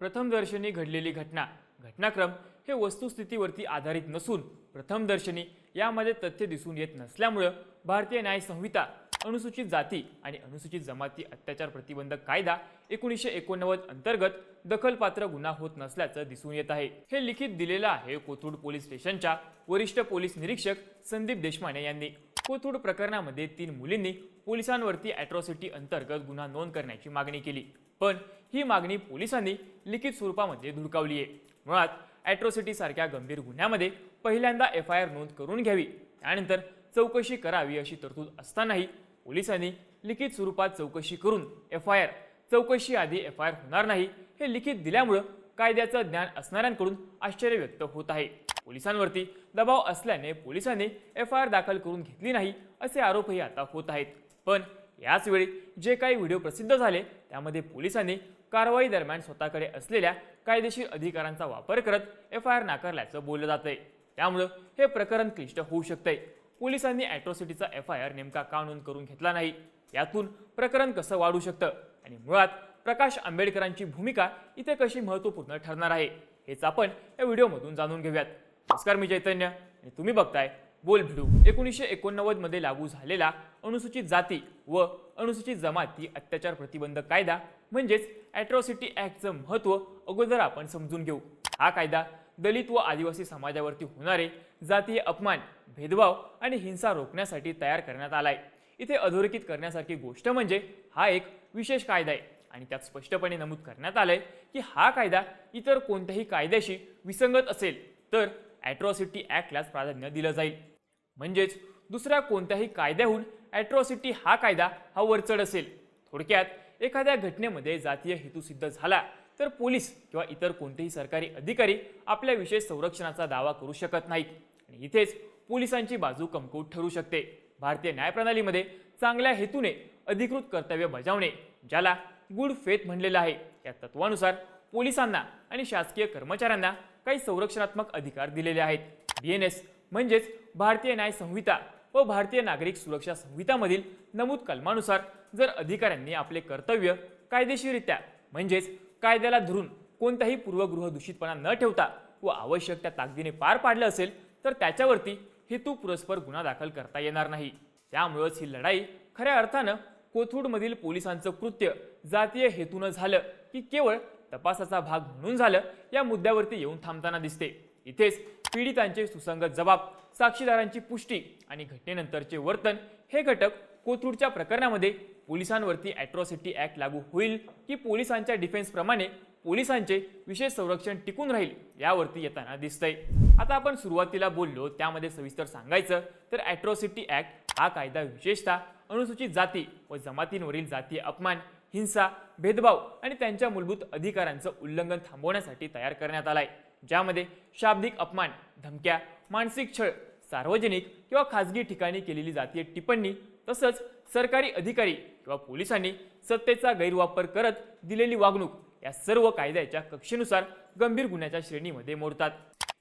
प्रथमदर्शनी घडलेली घटना. घटनाक्रम हे वस्तुस्थितीवरती आधारित नसून प्रथमदर्शनी यामध्ये तथ्य दिसून येत नसल्यामुळं भारतीय न्याय संहिता अनुसूचित जाती आणि अनुसूचित जमाती अत्याचार प्रतिबंधक कायदा एकोणीसशे एकोणनव्वद अंतर्गत दखलपात्र गुन्हा होत नसल्याचं दिसून येत आहे. हे लिखित दिलेलं आहे कोथरूड पोलीस स्टेशनच्या वरिष्ठ पोलीस निरीक्षक संदीप देशमाने यांनी. कोथरूड प्रकरणामध्ये तीन मुलींनी पोलिसांवरती अॅट्रॉसिटी अंतर्गत गुन्हा नोंद करण्याची मागणी केली. पण ही मागणी पोलिसांनी लिखित स्वरूपामध्ये धुडकावली आहे. मुळात ॲट्रोसिटीसारख्या गंभीर गुन्ह्यामध्ये पहिल्यांदा एफ आय आर नोंद करून घ्यावी. त्यानंतर चौकशी करावी अशी तरतूद असतानाही पोलिसांनी लिखित स्वरूपात चौकशी करून एफ आय आर चौकशी आधी एफ आय आर होणार नाही हे लिखित दिल्यामुळं कायद्याचं ज्ञान असणाऱ्यांकडून आश्चर्य व्यक्त होत आहे. पोलिसांवरती दबाव असल्याने पोलिसांनी एफ आय आर दाखल करून घेतली नाही असे आरोपही आता होत आहेत. पण याचवेळी जे काही व्हिडिओ प्रसिद्ध झाले त्यामध्ये पोलिसांनी कारवाई दरम्यान स्वतःकडे असलेल्या कायदेशीर अधिकारांचा वापर करत एफ आय आर नाकारल्याचं बोललं जातंय. त्यामुळं हे प्रकरण क्लिष्ट होऊ शकतंय. पोलिसांनी ॲट्रॉसिटीचा एफ आय आर नेमका का नोंद करून घेतला नाही? यातून प्रकरण कसं वाढू शकतं? आणि मुळात प्रकाश आंबेडकरांची भूमिका इथे कशी महत्त्वपूर्ण ठरणार आहे? हेच आपण या व्हिडिओमधून जाणून घेऊयात. नमस्कार मी चैतन्य आणि तुम्ही बघताय बोल एकोणीसशे एकोणनव्वदमध्ये लागू झालेला अनुसूचित जाती व अनुसूचित जमाती अत्याचार प्रतिबंधक कायदा म्हणजेच ॲट्रॉसिटी ॲक्टचं महत्त्व अगोदर आपण समजून घेऊ. हा कायदा दलित व आदिवासी समाजावरती होणारे जातीय अपमान भेदभाव आणि हिंसा रोखण्यासाठी तयार करण्यात आला आहे इथे अधोरेखित करण्यासारखी गोष्ट म्हणजे हा एक विशेष कायदा आहे आणि त्यात स्पष्टपणे नमूद करण्यात आलंय की हा कायदा इतर कोणत्याही कायद्याशी विसंगत असेल तर ॲट्रॉसिटी ॲक्टलाच प्राधान्य दिलं जाईल. म्हणजेच दुसऱ्या कोणत्याही कायद्याहून ॲट्रॉसिटी हा कायदा हा वरचढ असेल. थोडक्यात एखाद्या घटनेमध्ये जातीय हेतू सिद्ध झाला तर पोलीस किंवा इतर कोणतेही सरकारी अधिकारी आपल्या विशेष संरक्षणाचा दावा करू शकत नाहीत. आणि इथेच पोलिसांची बाजू कमकुवत ठरू शकते. भारतीय न्यायप्रणालीमध्ये चांगल्या हेतूने अधिकृत कर्तव्य बजावणे ज्याला गुड फेथ म्हणलेलं आहे या तत्वानुसार पोलिसांना आणि शासकीय कर्मचाऱ्यांना काही संरक्षणात्मक अधिकार दिलेले आहेत. एन एस म्हणजेच भारतीय न्याय संहिता व भारतीय नागरिक सुरक्षा संहितामधील नमूद कलमानुसार जर अधिकाऱ्यांनी आपले कर्तव्य कायदेशीररित्या म्हणजेच कायद्याला धरून कोणताही पूर्वगृह दूषितपणा न ठेवता व आवश्यक त्या ताकदीने पार पाडलं असेल तर त्याच्यावरती हेतू पुरस्पर गुन्हा दाखल करता येणार नाही. त्यामुळंच ही लढाई खऱ्या अर्थानं कोथरूडमधील पोलिसांचं कृत्य जातीय हेतूनं झालं की केवळ तपासाचा भाग म्हणून झालं या मुद्द्यावरती येऊन थांबताना दिसते. इथेच पीडितांचे सुसंगत जबाब साक्षीदारांची पुष्टी आणि घटनेनंतरचे वर्तन हे घटक कोथरूडच्या प्रकरणामध्ये पोलिसांवरती ॲट्रॉसिटी ॲक्ट लागू होईल की पोलिसांच्या डिफेन्सप्रमाणे पोलिसांचे विशेष संरक्षण टिकून राहील यावरती येताना दिसतंय. आता आपण सुरुवातीला बोललो त्यामध्ये सविस्तर सांगायचं तर ॲट्रॉसिटी ॲक्ट हा कायदा विशेषतः अनुसूचित जाती व जमातींवरील जाती अपमान हिंसा भेदभाव आणि त्यांच्या मूलभूत अधिकारांचं उल्लंघन थांबवण्यासाठी तयार करण्यात आलाय. ज्यामध्ये शाब्दिक अपमान धमक्या मानसिक छळ सार्वजनिक किंवा खाजगी ठिकाणी केलेली जातीय टिप्पणी तसंच सरकारी अधिकारी किंवा पोलिसांनी सत्तेचा गैरवापर करत दिलेली वागणूक या सर्व कायद्याच्या कक्षेनुसार गंभीर गुन्ह्याच्या श्रेणीमध्ये मोडतात.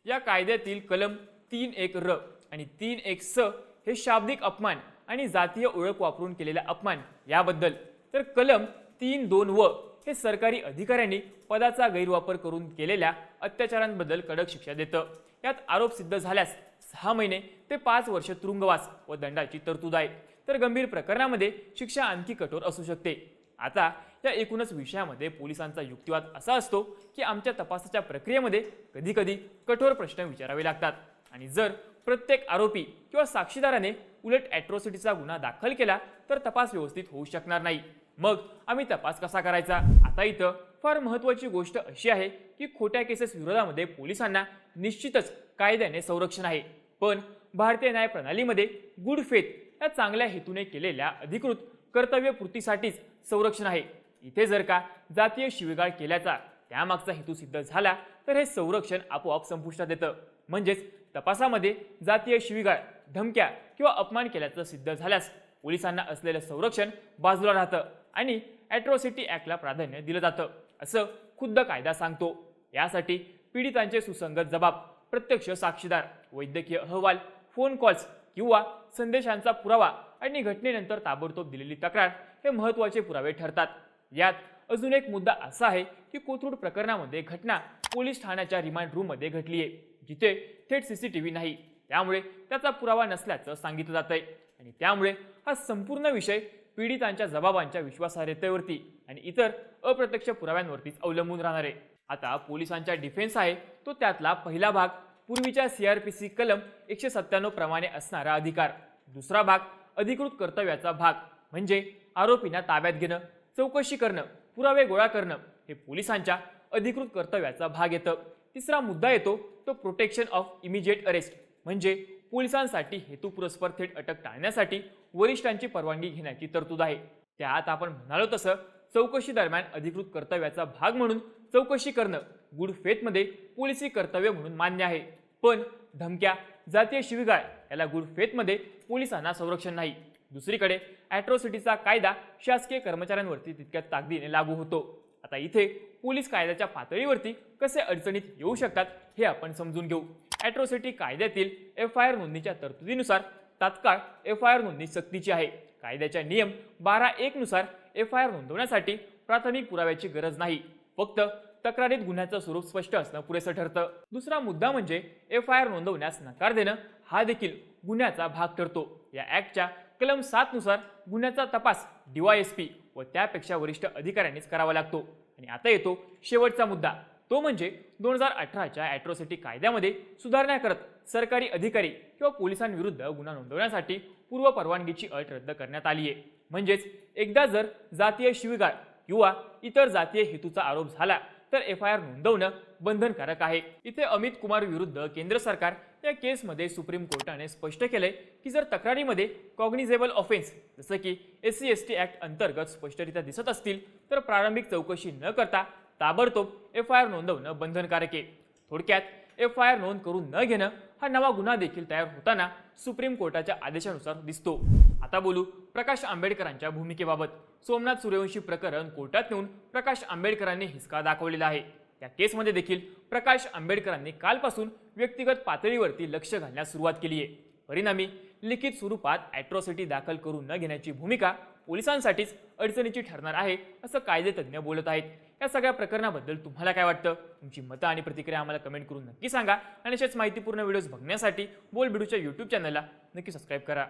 या कायद्यातील कलम तीन एक र आणि तीन एक स हे शाब्दिक अपमान आणि जातीय ओळख वापरून केलेला अपमान याबद्दल तर कलम तीन दोन व हे सरकारी अधिकाऱ्यांनी पदाचा गैरवापर करून केलेल्या अत्याचारांबद्दल कडक शिक्षा देतं. यात आरोप सिद्ध झाल्यास सहा महिने ते पाच वर्ष तुरुंगवास व दंडाची तरतूद आहे. तर गंभीर प्रकरणामध्ये शिक्षा आणखी कठोर असू शकते. आता या एकूणच विषयामध्ये पोलिसांचा युक्तिवाद असा असतो की आमच्या तपासाच्या प्रक्रियेमध्ये कधीकधी कठोर प्रश्न विचारावे लागतात. आणि जर प्रत्येक आरोपी किंवा साक्षीदाराने उलट ॲट्रॉसिटीचा गुन्हा दाखल केला तर तपास व्यवस्थित होऊ शकणार नाही. मग आम्ही तपास कसा करायचा? आता इथं फार महत्त्वाची गोष्ट अशी आहे की खोट्या केसेस विरोधामध्ये पोलिसांना निश्चितच कायद्याने संरक्षण आहे. पण भारतीय न्याय प्रणालीमध्ये गुड फेथ या चांगल्या हेतूने केलेल्या अधिकृत कर्तव्यपूर्तीसाठीच संरक्षण आहे. इथे जर का जातीय शिवीगाळ केल्याचा त्यामागचा हेतू सिद्ध झाला तर हे संरक्षण आपोआप संपुष्टात येतं. म्हणजेच तपासामध्ये जातीय शिवीगाळ धमक्या किंवा अपमान केल्याचं सिद्ध झाल्यास पोलिसांना असलेलं संरक्षण बाजूला राहतं आणि ॲट्रॉसिटी ॲक्टला प्राधान्य दिलं जातं असं खुद्द कायदा सांगतो. यासाठी पीडितांचे सुसंगत जबाब प्रत्यक्ष साक्षीदार वैद्यकीय अहवाल फोन कॉल्स किंवा संदेशांचा पुरावा आणि घटनेनंतर ताबडतोब दिलेली तक्रार हे महत्त्वाचे पुरावे ठरतात. यात अजून एक मुद्दा असा आहे की कोथरूड प्रकरणामध्ये घटना पोलीस ठाण्याच्या रिमांड रूममध्ये घडली आहे जिथे थेट सी सी टी व्ही नाही. त्यामुळे त्याचा पुरावा नसल्याचं सांगितलं जात आहे आणि त्यामुळे हा संपूर्ण विषय पीडितांच्या जबाबांच्या विश्वासार्हतेवरती आणि इतर अप्रत्यक्ष पुराव्यांवरतीच अवलंबून राहणार आहे. आता पोलिसांचा डिफेन्स आहे तो त्यातला पहिला भाग पूर्वीच्या सी आर पी सी कलम एकशे सत्त्याण्णव प्रमाणे असणारा अधिकार. दुसरा भाग अधिकृत कर्तव्याचा भाग म्हणजे आरोपींना ताब्यात घेणं चौकशी करणं पुरावे गोळा करणं हे पोलिसांच्या अधिकृत कर्तव्याचा भाग येतं. तिसरा मुद्दा येतो तो प्रोटेक्शन ऑफ इमिजिएट अरेस्ट म्हणजे पोलिसांसाठी हेतुपुरस्पर थेट अटक टाळण्यासाठी वरिष्ठांची परवानगी घेण्याची तरतूद आहे. त्यात आपण म्हणालो तसं चौकशी दरम्यान अधिकृत कर्तव्याचा भाग म्हणून चौकशी करणं गुड फेथमध्ये पोलिसी कर्तव्य म्हणून मान्य आहे. पण धमक्या जातीय शिवीगाळ याला गुड फेथमध्ये पोलिसांना संरक्षण नाही. दुसरीकडे ॲट्रॉसिटीचा कायदा शासकीय कर्मचाऱ्यांवरती तितक्या ताकदीने लागू होतो. आता इथे पोलीस कायद्याच्या पातळीवरती कसे अडचणीत येऊ शकतात हे आपण समजून घेऊ. ॲट्रोसिटी कायद्यातील एफ आय आर नोंदणीच्या तरतुदीनुसार तात्काळ एफ आय आर नोंदणी सक्तीची आहे. कायद्याच्या नियम बारा एक नुसार एफ आय आर नोंदवण्यासाठी प्राथमिक पुराव्याची गरज नाही. फक्त तक्रारीत गुन्ह्याचं स्वरूप स्पष्ट असणं पुरेसं ठरतं. दुसरा मुद्दा म्हणजे एफ आय आर नोंदवण्यास नकार देणं हा देखील गुन्ह्याचा भाग ठरतो. या ऍक्टच्या कलम सात नुसार गुन्ह्याचा तपास डीवायएसपी व त्यापेक्षा वरिष्ठ अधिकाऱ्यांनीच करावा लागतो. आणि आता येतो शेवटचा मुद्दा. तो म्हणजे दोन हजार अठराच्या ॲट्रॉसिटी कायद्यामध्ये सुधारणा करत सरकारी अधिकारी किंवा पोलिसांविरुद्ध गुन्हा नोंदवण्यासाठी पूर्व परवानगीची अट रद्द करण्यात आली आहे म्हणजेच एकदा जर जातीय शिवीगाळ किंवा इतर जातीय हेतूचा आरोप झाला तर एफ आय आर नोंदवणं बंधनकारक आहे. इथे अमित कुमार विरुद्ध केंद्र सरकार या केसमध्ये सुप्रीम कोर्टाने स्पष्ट केलंय की जर तक्रारीमध्ये कॉग्निझेबल ऑफेन्स जसं की S C S T act अंतर्गत स्पष्टरित्या दिसत असतील तर प्रारंभिक चौकशी न करता ताबडतोब एफ आय आर नोंदवणं बंधनकारक आहे. थोडक्यात एफ आय आर नोंद करून न घेणं हा नवा गुन्हा देखील तयार होताना सुप्रीम कोर्टाच्या आदेशानुसार दिसतो. आता बोलू प्रकाश आंबेडकरांच्या भूमिकेबाबत. सोमनाथ सूर्यवंशी प्रकरण कोर्टात नेऊन प्रकाश आंबेडकरांनी हिसका दाखवलेला आहे. या केसमध्ये देखील प्रकाश आंबेडकरांनी कालपासून व्यक्तिगत पातळीवरती लक्ष घालण्यास सुरुवात केली आहे. परिणामी लिखित स्वरूपात ॲट्रॉसिटी दाखल करून न घेण्याची भूमिका पोलिसांसाठीच अडचणीची ठरणार आहे असं कायदेतज्ञ बोलत आहेत. या सगळ्या प्रकरणाबद्दल तुम्हाला काय वाटतं? तुमची मतं आणि प्रतिक्रिया आम्हाला कमेंट करून नक्की सांगा. आणि अशाच माहितीपूर्ण व्हिडिओज बघण्यासाठी बोल बिडूच्या यूट्यूब चॅनलला नक्की सबस्क्राईब करा.